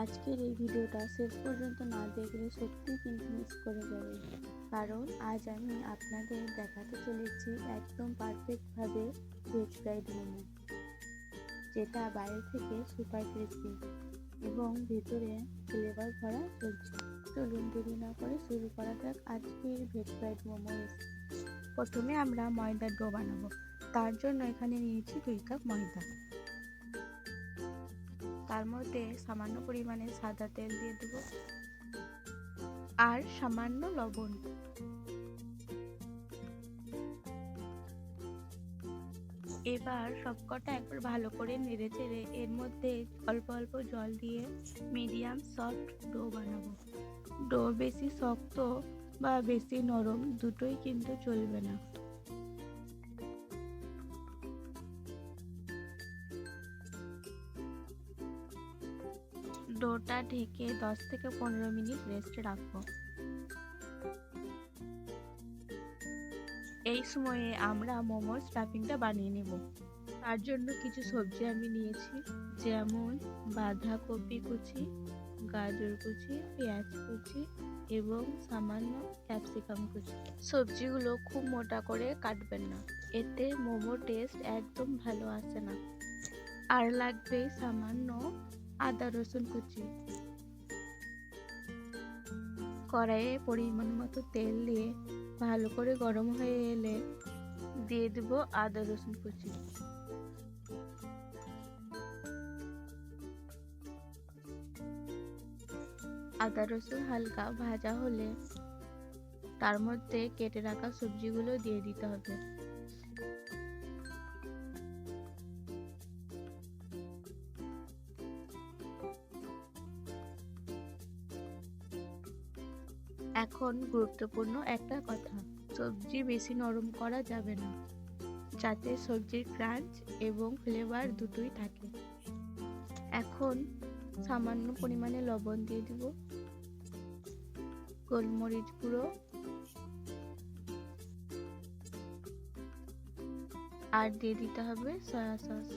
আজকের এই ভিডিওটা শেষ পর্যন্ত না দেখলে সত্যিই কিন্তু মিস করে যাবে। কারণ আজ আমি আপনাদের দেখাতে চলেছি একদম পারফেক্টভাবে ভেজ ফ্রাইড মোমো যেটা বাইরে থেকে সুপার ক্রিস্পি এবং ভেতরে ফ্লেভার ভরা চলছে চলুন দেরি না করে শুরু করা যাক আজকের ভেজ ফ্রাইড মোমো প্রথমে আমরা ময়দার ডো বানাবো। তার জন্য এখানে নিয়েছি দুই কাপ ময়দা। তার মধ্যে সামান্য পরিমাণে সাদা তেল দিয়ে দেব। আর সামান্য লবণ। এবার সবকটা একবার ভালো করে নেড়ে চেড়ে এর মধ্যে অল্প অল্প জল দিয়ে মিডিয়াম সফট ডো বানাবো। ডো বেশি শক্ত বা বেশি নরম দুটোই কিন্তু চলবে না। ডোটা ঢেকে 10 থেকে পনেরো মিনিট রেস্টে রাখব। এই সময়ে আমরা মোমোর স্টাফিংটা বানিয়ে নেব। তার জন্য কিছু সবজি আমি নিয়েছি। যেমন বাঁধাকপি কুচি, গাজর কুচি, পেঁয়াজ কুচি এবং সামান্য ক্যাপসিকাম কুচি। সবজিগুলো খুব মোটা করে কাটবেন না। এতে মোমোর টেস্ট একদম ভালো আসে না। আর লাগবে সামান্য আদা, রসুন কুচি। কড়াইয়ে পরিমাণ মতো তেল দিয়ে ভালো করে গরম হয়ে এলে দিয়ে দেব আদা, রসুন কুচি। আদা, রসুন হালকা ভাজা হলে তার মধ্যে কেটে রাখা সবজিগুলো দিয়ে দিতে হবে। এখন গুরুত্বপূর্ণ একটা কথা, সবজি বেশি নরম করা যাবে না, যাতে সবজির ক্রাঞ্চ এবং ফ্লেভার দুটোই থাকে। এখন সামান্য পরিমাণে লবণ দিয়ে দিব, গোলমরিচ গুঁড়ো, আর দিয়ে দিতে হবে সয়া সস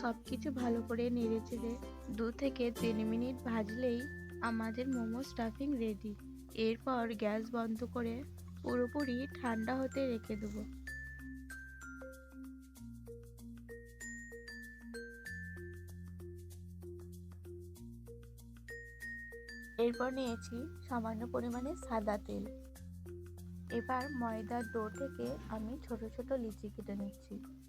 সব কিছু ভালো করে নেড়ে দু থেকে তিন মিনিট ভাজলেই আমাদের মোমো স্টাফিং রেডি এরপর গ্যাস বন্ধ করে পুরোপুরি ঠান্ডা হতে রেখে দেবো। এরপর নিয়েছি সামান্য পরিমাণে সাদা তেল। এবার ময়দার ডো থেকে আমি ছোট ছোট লিচি কেটে নিচ্ছি।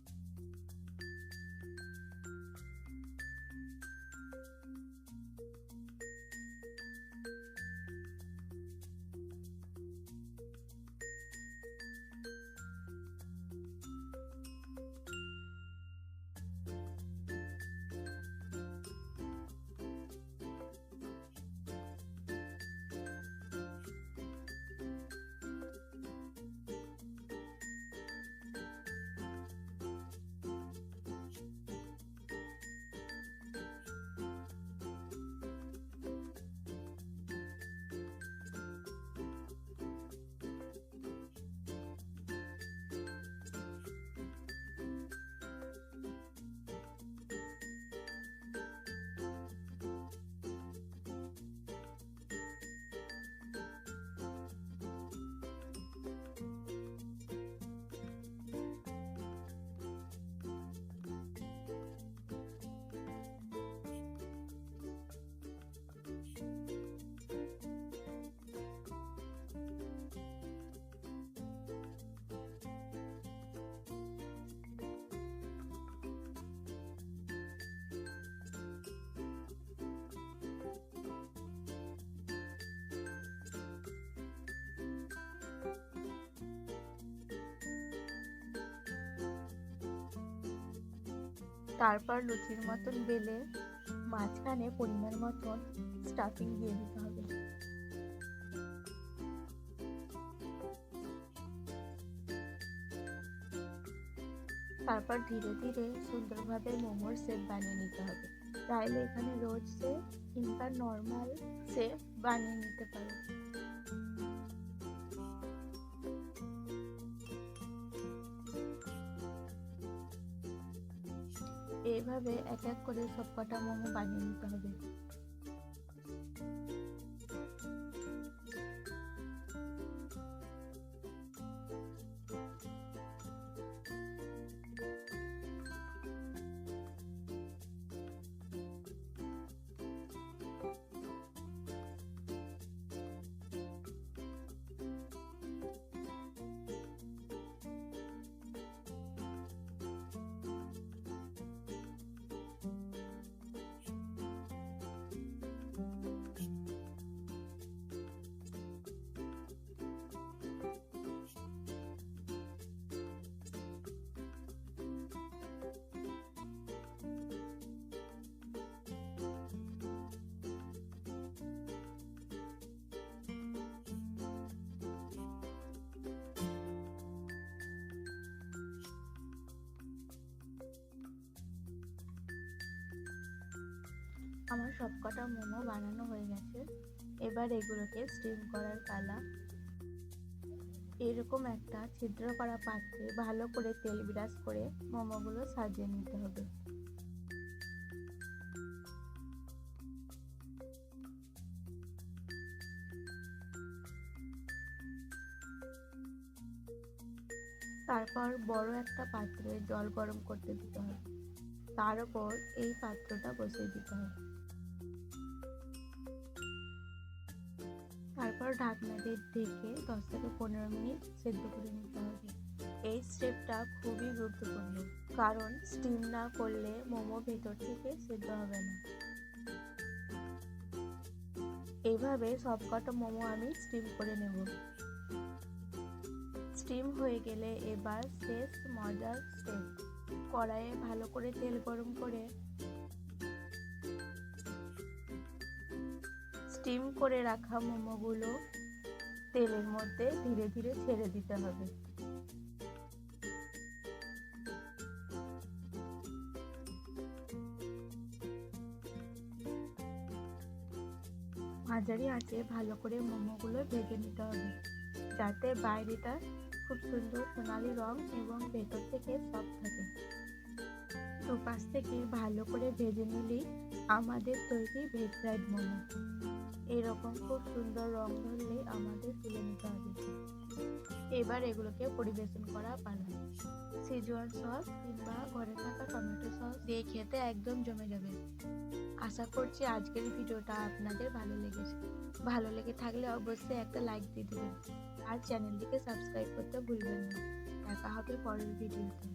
তারপর লুচির মতন বেলে মাঝখানে পরিমাণ মতন স্টাফিং দিয়ে দিতে হবে। তারপর ধীরে ধীরে সুন্দরভাবে মোমোর শেপ বানিয়ে নিতে হবে। চাইলে এখানে রোজ শেপ কিংবা নর্মাল শেপ বানিয়ে নিতে পারো। এইভাবে এক এক করে সবকটা মোমো বানিয়ে নিতে হবে। আমার সবকটা মোমো বানানো হয়ে গেছে। এবার এগুলোকে স্টিম করার পালা। এরকম একটা ছিদ্র করা পাত্রে ভালো করে তেল বিরাজ করে মোমোগুলো সাজিয়ে নিতে হবে। তারপর বড় একটা পাত্রে জল গরম করতে দিতে হবে। তার উপর এই পাত্রটা বসিয়ে দিতে হবে। ঢাকনা দিয়ে ঢেকে দশ থেকে পনেরো মিনিট সেদ্ধ করে নিতে হবে। এই স্টেপটা খুবই গুরুত্বপূর্ণ, কারণ স্টিম না করলে মোমো ভেতর থেকে সেদ্ধ হবে না। এইভাবে সবকটা মোমো আমি স্টিম করে নেব। স্টিম হয়ে গেলে এবার শেষ মজার স্টেপ কড়াইয়ে ভালো করে তেল গরম করে স্টিম করে রাখা মোমোগুলো তেলের মধ্যে ধীরে ধীরে ছেড়ে দিতে হবে। মাঝারি আঁচে ভালো করে মোমোগুলো ভেজে নিতে হবে, যাতে বাইরেটা খুব সুন্দর সোনালি রং এবং ভেতর থেকে সফট থাকে। দুপাশ থেকে ভালো করে ভেজে নিলেই আমাদের তৈরি ভেজ ফ্রাইড মোমো। এরকম খুব সুন্দর রং ধরলে আমাদের তুলে নিতে হবে। এবার এগুলোকে পরিবেশন করা পালা। সিজুয়ান সস কিংবা ঘরে থাকা টমেটো সস দিয়ে খেতে একদম জমে যাবে। আশা করছি আজকের ভিডিওটা আপনাদের ভালো লেগেছে। ভালো লেগে থাকলে অবশ্যই একটা লাইক দিয়ে দেবেন। আর চ্যানেলটিকে সাবস্ক্রাইব করতে ভুলবেন না। দেখা হবে পরের ভিডিওতে